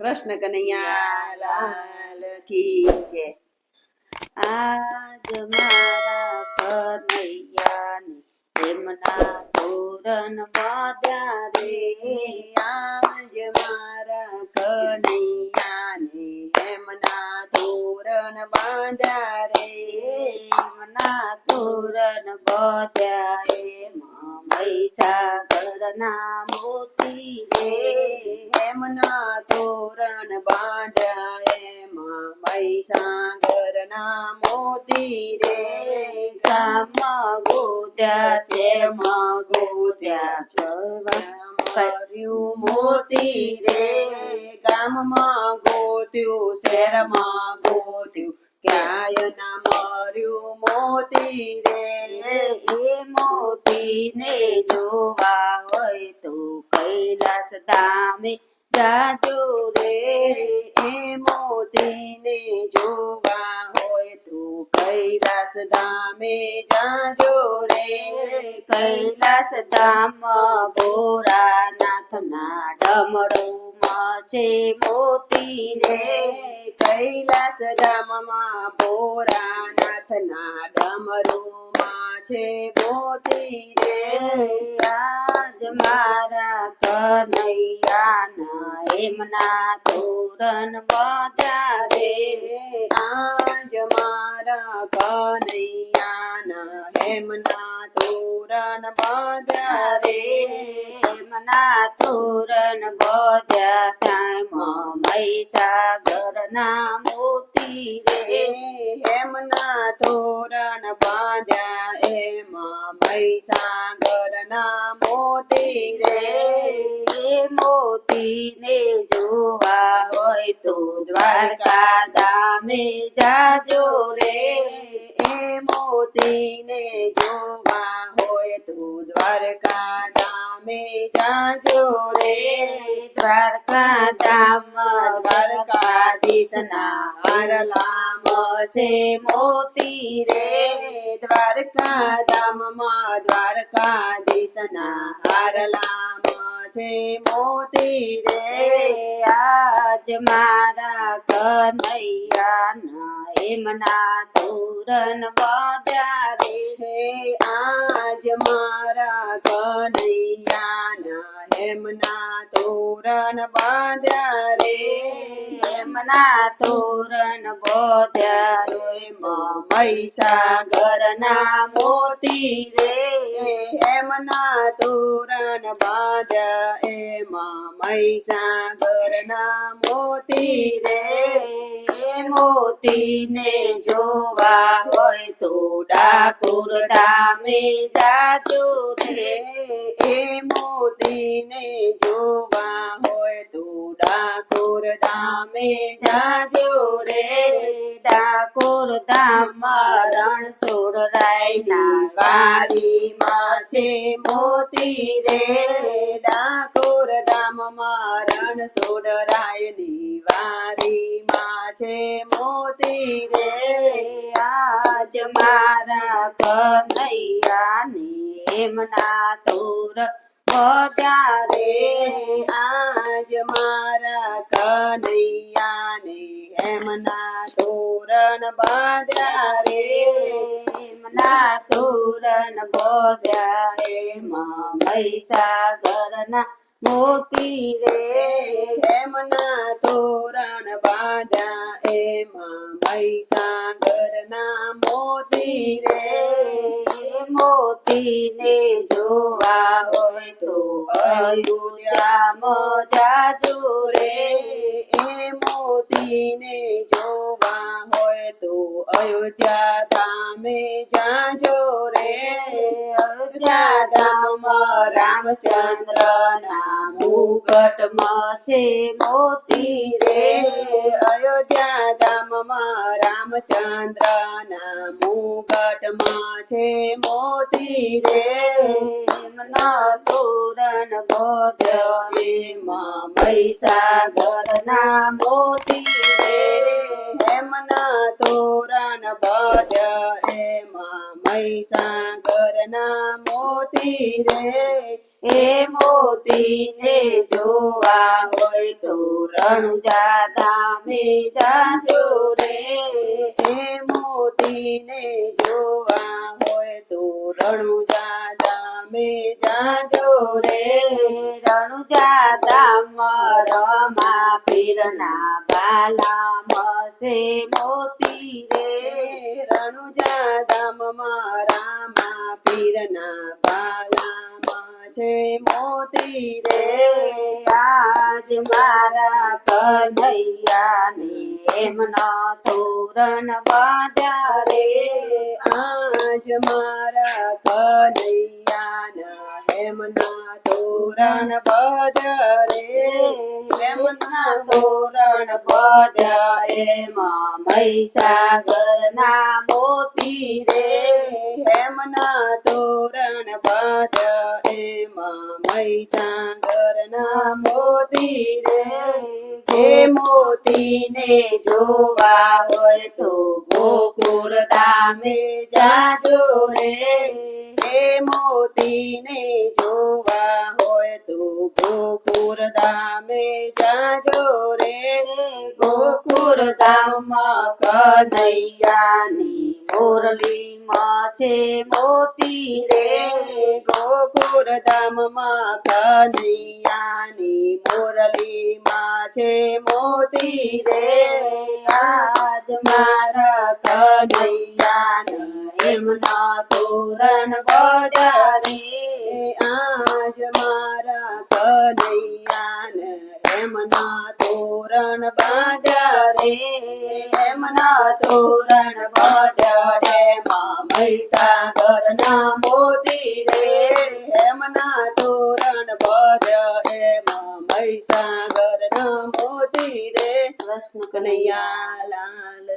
કૃષ્ણ કનૈયા લાલ કી આજ મારા કનૈયાને એમના તોરણ બાંધ્યા રે. આજ મારા કનૈયાને એમના તોરણ બાંધ્યા રે. એમના તોરણ બાંધ્યા મહીસાગરના મોતી રે. એમના તોરણ બાંધ્યા એમાં મહીસાગરના મોતી રે. ગામમાં ગોત્યા શેરમાં ગોત્યા કર્યું મોતી રે. ગામમાં ગોત્યું, શહેરમાં ગોત્યું, ક્યાંય ના મર્યું મોતી રે. એ મોતીને જોવા હોય તો કૈલાસ ધામે જાજો રે મોતીને જોવા હોય તો કૈલાસ ધામે જાજો રે કૈલાસ ધામ ભોળાનાથના ડમરો છે મોતી રે કૈલાસ ધામમાં ડમરો ડમરુમાં છે મોતી રે આજ મારા કનૈયાના એમના તોરણ બાંધ્યા રે આજ મારા કનૈયાના એમના તોરણ બાંધ્યા રે એમના તોરણ બાંધ્યા ત્યાં મહીસાગરના મોતી રે એમના તોરણ બાંધ્યા એમાં મહીસાગરના મોતી રે મોતીને જોવા હોય તો દ્વારકા ધામે જાજો રે. એ મોતીને જોવા હોય તો દ્વારકા ધામે જાજો રે. દ્વારકા ધામ દ્વારકાધીશના હારલામ છે મોતી રે દ્વારકા ધામમાં દ્વારકાધીશના હારલામ છે મોતી રે આજ મારા કનૈયાના એમના તોરણ બાંધ્યા રે આજ મારા કનૈયાના હેમના તોરણ બાંધ્યા રે. એમના તોરણ બાંધ્યા રે. મહીસાગરના મોતી રે. એમના તોરણ બાંધ્યા એમાં મહીસાગરના મોતી રે. મોતીને જોવા હોય તો ડાકુર ધામે જાજો રે. મોતીને જોવા હોય તો ડાકોર ધામે જાજો રે. ડાકોર ધામ રણછોડ રાયના વાડીમાં છે મોતી રે. ડાકોર ધામમાં રણ સોડરાયની વારીમાં છે મોતી રે. આજ મારા કનૈયાને એમના તોર બધા રે આજ મારા કનૈયાને એમના તોરણ બાંધ્યા રે. એમના તોરણ બોધ્યા એમાં મૈસાગરના મોતી રે. એમના તોરણ બાંધ્યા એમાં મૈસાગરના મોતી રે. મોતીને જોવા હોય તો અયોધ્યામાં જાજો રે એ મોતીને જોવા હોય તો અયોધ્યા ધામે જાજો રે રામચંદ્ર મુગટમાં છે મોતી રે. અયોધ્યા ધામમાં રામચંદ્રના મુગટમાં છે મોતી રે. તોરણ બોધ્યો એમાં મહીસાગરના મોતી રે. એમના તોરણ બાંધ્યા એમાં મહીસાગરના મોતી રે એ મોતીને જોવા હોય તો રણુજા ધામે જાજો રે. હે મોતીને જોવા હોય તો રણુજા ધામે જાજો રે. રણુજા ધામ રમા પીરના બાલા મસે મોતી રે. રામા પીરના પાલામાં છે મોતી રે, આજ મારા કનૈયાને એમના તોરણ બાંધ્યા રે. આજ મારા કનૈયાના એમના તોરણ બદરે એમના તોરણ બાંધ્યા એમાં મહીસાગરના મોતી રે. હેમના તોરણ બાદ એમાં ના મોતી રે જે મોતીને જોવા હોય તો ગોકુળ ધામે જાજો રે હે મોતીને જોવા હોય તો ગોકુળ ધામે જાજો રે ગોકુળ ધામમાં કનૈયાની મુરલીમાં છે મોતી રે. ગોકુળ ધામમાં કનૈયાની મુરલીમાં છે મોતી રે. આજ મારા કનૈયાને એમના તોરણ બજારે આજ મારા કનૈયાને એમના તોરણ બાંધ્યા રે. એમના તોરણ બજારે માં મહીસાગરના મોતી રે. એમના તોરણ બાંધ્યા એમાં મહીસાગરના મોતી રે કૃષ્ણ કનૈયા લાલ